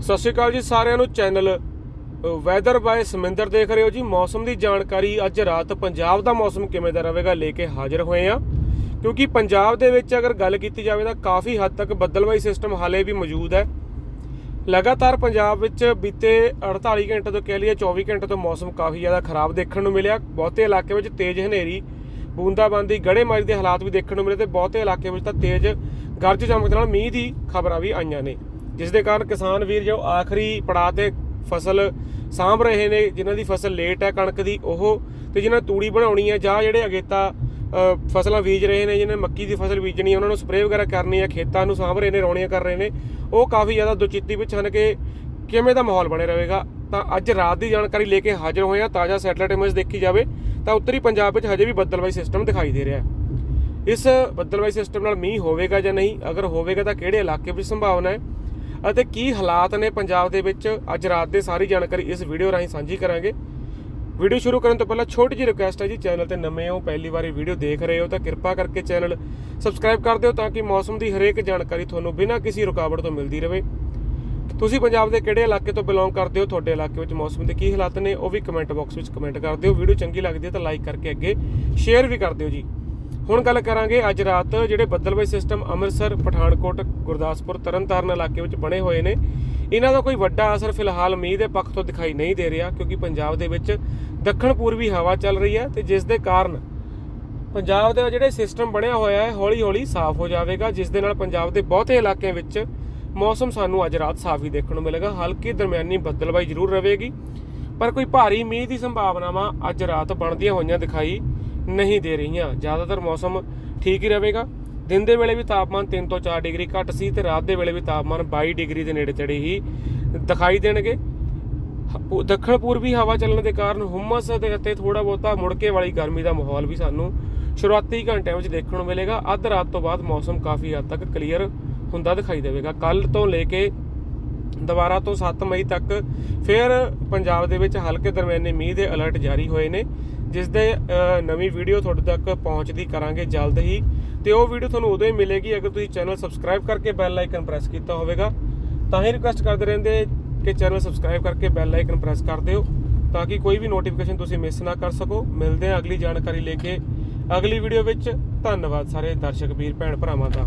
ਸਤਿ ਸ਼੍ਰੀ ਅਕਾਲ ਜੀ ਸਾਰਿਆਂ ਨੂੰ ਚੈਨਲ ਵੈਦਰ ਬਾਏ ਸਮਿੰਦਰ ਦੇਖ ਰਹੇ ਹੋ ਜੀ। ਮੌਸਮ ਦੀ ਜਾਣਕਾਰੀ ਅੱਜ ਰਾਤ ਪੰਜਾਬ ਦਾ ਮੌਸਮ ਕਿਵੇਂ ਦਾ ਰਹੇਗਾ ਲੈ ਕੇ ਹਾਜ਼ਰ ਹੋਏ ਆ ਕਿਉਂਕਿ ਪੰਜਾਬ ਦੇ ਵਿੱਚ ਅਗਰ ਗੱਲ ਕੀਤੀ ਜਾਵੇ ਤਾਂ ਕਾਫੀ ਹੱਦ ਤੱਕ ਬੱਦਲਵਾਈ ਸਿਸਟਮ ਹਾਲੇ ਵੀ ਮੌਜੂਦ ਹੈ। ਲਗਾਤਾਰ ਪੰਜਾਬ ਵਿੱਚ ਬੀਤੇ 48 ਘੰਟੇ ਤੋਂ ਕਹਿ ਲਈਏ 24 ਘੰਟੇ ਤੋਂ ਮੌਸਮ ਕਾਫੀ ਜ਼ਿਆਦਾ ਖਰਾਬ ਦੇਖਣ ਨੂੰ ਮਿਲਿਆ। ਬਹੁਤੇ ਇਲਾਕੇ ਵਿੱਚ ਤੇਜ਼ ਹਨੇਰੀ, ਬੂੰਦਾਬਾਂਦੀ ਗੜੇਮਾਰੀ ਦੇ ਹਾਲਾਤ ਵੀ ਦੇਖਣ ਨੂੰ ਮਿਲੇ ਤੇ ਬਹੁਤੇ ਇਲਾਕੇ ਵਿੱਚ ਤਾਂ ਤੇਜ਼ ਗਰਜ ਚਮਕ ਨਾਲ ਮੀਂਹ ਦੀ ਖਬਰਾਂ ਵੀ ਆਈਆਂ ਨੇ। ਜਿਸ ਦੇ ਕਾਰਨ ਕਿਸਾਨ ਵੀਰ ਜੋ ਆਖਰੀ ਪੜਾਅ ਤੇ ਫਸਲ ਸਾਂਭ ਰਹੇ ਨੇ, ਜਿਨ੍ਹਾਂ ਦੀ ਫਸਲ ਲੇਟ ਹੈ ਕਣਕ ਦੀ, ਉਹ ਤੇ ਜਿਨ੍ਹਾਂ ਤੂੜੀ ਬਣਾਉਣੀ ਹੈ ਜਾਂ ਜਿਹੜੇ ਅਗੇਤਾ ਫਸਲਾਂ ਬੀਜ ਰਹੇ ਨੇ, ਜਿਨ੍ਹਾਂ ਨੇ ਮੱਕੀ ਦੀ ਫਸਲ ਬੀਜਣੀ ਹੈ, ਉਹਨਾਂ ਨੂੰ ਸਪਰੇਅ ਵਗੈਰਾ ਕਰਨੀ ਹੈ, ਖੇਤਾਂ ਨੂੰ ਸਾਂਭ ਰਹੇ ਨੇ, ਰੌਣੀਆਂ ਕਰ ਰਹੇ ਨੇ, ਉਹ ਕਾਫੀ ਜ਼ਿਆਦਾ ਦੁਚਿੱਤੀ ਵਿੱਚ ਹਨ ਕਿ ਕਿਵੇਂ ਦਾ ਮਾਹੌਲ ਬਣੇ ਰਹੇਗਾ। ਤਾਂ ਅੱਜ ਰਾਤ ਦੀ ਜਾਣਕਾਰੀ ਲੈ ਕੇ ਹਾਜ਼ਰ ਹੋਏ ਹਾਂ, ਤਾਜ਼ਾ ਸੈਟਲਾਈਟ ਇਮੇਜ ਦੇਖੀ ਜਾਵੇ, ਤਾਂ ਉੱਤਰੀ ਪੰਜਾਬ ਵਿੱਚ ਹਜੇ ਵੀ ਬੱਦਲਵਾਈ ਸਿਸਟਮ ਦਿਖਾਈ ਦੇ ਰਿਹਾ ਹੈ। ਇਸ ਬੱਦਲਵਾਈ ਸਿਸਟਮ ਨਾਲ ਮੀਂਹ ਹੋਵੇਗਾ ਜਾਂ ਨਹੀਂ, ਅਗਰ ਹੋਵੇਗਾ ਤਾਂ ਕਿਹੜੇ ਇਲਾਕੇ ਵਿੱਚ ਸੰਭਾਵਨਾ ਹੈ? ਅਤੇ ਕੀ ਹਾਲਾਤ ਨੇ ਪੰਜਾਬ ਦੇ ਵਿੱਚ? ਅੱਜ ਰਾਤ ਦੇ ਸਾਰੀ ਜਾਣਕਾਰੀ ਇਸ ਵੀਡੀਓ ਰਾਹੀਂ ਸਾਂਝੀ ਕਰਾਂਗੇ। ਵੀਡੀਓ ਸ਼ੁਰੂ ਕਰਨ ਤੋਂ ਪਹਿਲਾਂ ਛੋਟੀ ਜਿਹੀ ਰਿਕੁਐਸਟ ਹੈ ਜੀ, ਚੈਨਲ ਤੇ ਨਵੇਂ ਹੋ, ਪਹਿਲੀ ਵਾਰੀ ਵੀਡੀਓ ਦੇਖ ਰਹੇ ਹੋ ਤਾਂ ਕਿਰਪਾ ਕਰਕੇ ਚੈਨਲ ਸਬਸਕ੍ਰਾਈਬ ਕਰ ਦਿਓ ਤਾਂ ਕਿ ਮੌਸਮ ਦੀ ਹਰੇਕ ਜਾਣਕਾਰੀ ਤੁਹਾਨੂੰ ਬਿਨਾਂ ਕਿਸੇ ਰੁਕਾਵਟ ਤੋਂ ਮਿਲਦੀ ਰਹੇ। ਤੁਸੀਂ ਪੰਜਾਬ ਦੇ ਕਿਹੜੇ ਇਲਾਕੇ ਤੋਂ ਬਿਲੋਂਗ ਕਰਦੇ ਹੋ? ਤੁਹਾਡੇ ਇਲਾਕੇ ਵਿੱਚ ਮੌਸਮ ਦੇ ਕੀ ਹਾਲਾਤ ਨੇ? ਉਹ ਵੀ ਕਮੈਂਟ ਬਾਕਸ ਵਿੱਚ ਕਮੈਂਟ ਕਰ ਦਿਓ। ਵੀਡੀਓ ਚੰਗੀ ਲੱਗਦੀ ਹੈ ਤਾਂ ਲਾਈਕ ਕਰਕੇ ਅੱਗੇ ਸ਼ੇਅਰ ਵੀ ਕਰ ਦਿਓ ਜੀ। ਹੁਣ ਗੱਲ ਕਰਾਂਗੇ ਅੱਜ ਰਾਤ ਜਿਹੜੇ ਬੱਦਲਬਾਈ ਸਿਸਟਮ ਅੰਮ੍ਰਿਤਸਰ, ਪਠਾਨਕੋਟ, ਗੁਰਦਾਸਪੁਰ, ਤਰਨਤਾਰਨ ਇਲਾਕੇ ਵਿੱਚ ਬਣੇ ਹੋਏ ਨੇ। ਇਹਨਾਂ ਦਾ ਕੋਈ ਵੱਡਾ ਅਸਰ ਫਿਲਹਾਲ ਮੀਂਹ ਦੇ ਪੱਖ ਤੋਂ ਦਿਖਾਈ ਨਹੀਂ ਦੇ ਰਿਹਾ, ਕਿਉਂਕਿ ਪੰਜਾਬ ਦੇ ਵਿੱਚ ਦੱਖਣ ਪੂਰਬੀ ਹਵਾ ਚੱਲ ਰਹੀ ਹੈ ਤੇ ਜਿਸ ਦੇ ਕਾਰਨ ਪੰਜਾਬ ਦੇ ਜਿਹੜੇ ਸਿਸਟਮ ਬਣਿਆ ਹੋਇਆ ਹੈ ਹੌਲੀ ਹੌਲੀ ਸਾਫ਼ ਹੋ ਜਾਵੇਗਾ, ਜਿਸ ਦੇ ਨਾਲ ਪੰਜਾਬ ਦੇ ਬਹੁਤੇ ਇਲਾਕਿਆਂ ਵਿੱਚ ਮੌਸਮ ਸਾਨੂੰ ਅੱਜ ਰਾਤ ਸਾਫ਼ ਹੀ ਦੇਖਣ ਨੂੰ ਮਿਲੇਗਾ। ਹਲਕੀ ਦਰਮਿਆਨੀ ਬੱਦਲਬਾਈ ਜ਼ਰੂਰ ਰਹੇਗੀ, ਪਰ ਕੋਈ ਭਾਰੀ ਮੀਂਹ ਦੀ ਸੰਭਾਵਨਾਵਾਂ ਅੱਜ ਰਾਤ ਬਣਦੀਆਂ ਹੋਈਆਂ ਦਿਖਾਈ ਨਹੀਂ ਦੇ ਰਹੀਆਂ। ਜ਼ਿਆਦਾਤਰ ਮੌਸਮ ਠੀਕ ਹੀ ਰਹੇਗਾ। ਦਿਨ ਦੇ ਵੇਲੇ ਵੀ ਤਾਪਮਾਨ 3 ਤੋਂ 4 ਡਿਗਰੀ ਘੱਟ ਸੀ ਤੇ ਰਾਤ ਦੇ ਵੇਲੇ ਵੀ ਤਾਪਮਾਨ 22 ਡਿਗਰੀ ਦੇ ਨੇੜੇ ਤੇੜੇ ਹੀ ਦਿਖਾਈ ਦੇਣਗੇ। ਦੱਖਣ ਪੂਰਬੀ ਹਵਾ ਚੱਲਣ ਦੇ ਕਾਰਨ ਹੁਮਸ ਦੇ ਅਤੇ ਥੋੜਾ ਬਹੁਤਾ ਮੁੜਕੇ ਵਾਲੀ ਗਰਮੀ ਦਾ ਮਾਹੌਲ ਵੀ ਸਾਨੂੰ ਸ਼ੁਰੂਆਤੀ ਘੰਟਿਆਂ ਵਿੱਚ ਦੇਖਣ ਨੂੰ ਮਿਲੇਗਾ। ਅੱਧ ਰਾਤ ਤੋਂ ਬਾਅਦ ਮੌਸਮ ਕਾਫੀ ਹੱਦ ਤੱਕ ਕਲੀਅਰ ਹੁੰਦਾ ਦਿਖਾਈ ਦੇਵੇਗਾ। ਕੱਲ ਤੋਂ ਲੈ ਕੇ ਦੁਬਾਰਾ ਤੋਂ 7 ਮਈ ਤੱਕ ਫਿਰ ਪੰਜਾਬ ਦੇ ਵਿੱਚ ਹਲਕੇ ਦਰਮਿਆਨੇ ਮੀਂਹ ਦੇ ਅਲਰਟ ਜਾਰੀ ਹੋਏ ਨੇ, ਜਿਸ ਦੇ ਨਵੀਂ ਵੀਡੀਓ ਤੁਹਾਡੇ ਤੱਕ ਪਹੁੰਚਦੀ ਕਰਾਂਗੇ ਜਲਦ ਹੀ। ਤੇ ਉਹ ਵੀਡੀਓ ਤੁਹਾਨੂੰ ਉਦੋਂ ਹੀ ਮਿਲੇਗੀ ਅਗਰ ਤੁਸੀਂ ਚੈਨਲ ਸਬਸਕ੍ਰਾਈਬ ਕਰਕੇ ਬੈਲ ਆਈਕਨ ਪ੍ਰੈਸ ਕੀਤਾ ਹੋਵੇਗਾ। ਤਾਂ ਹੀ ਰਿਕੁਐਸਟ ਕਰਦੇ ਰਹਿੰਦੇ ਕਿ ਚੈਨਲ ਸਬਸਕ੍ਰਾਈਬ ਕਰਕੇ ਬੈਲ ਆਈਕਨ ਪ੍ਰੈਸ ਕਰ ਦਿਓ, ਤਾਂ ਕਿ ਕੋਈ ਵੀ ਨੋਟੀਫਿਕੇਸ਼ਨ ਤੁਸੀਂ ਮਿਸ ਨਾ ਕਰ ਸਕੋ। ਮਿਲਦੇ ਹਾਂ ਅਗਲੀ ਜਾਣਕਾਰੀ ਲੈ ਕੇ ਅਗਲੀ ਵੀਡੀਓ ਵਿੱਚ। ਧੰਨਵਾਦ ਸਾਰੇ ਦਰਸ਼ਕ, ਵੀਰ, ਭੈਣ, ਭਰਾਵਾਂ ਦਾ।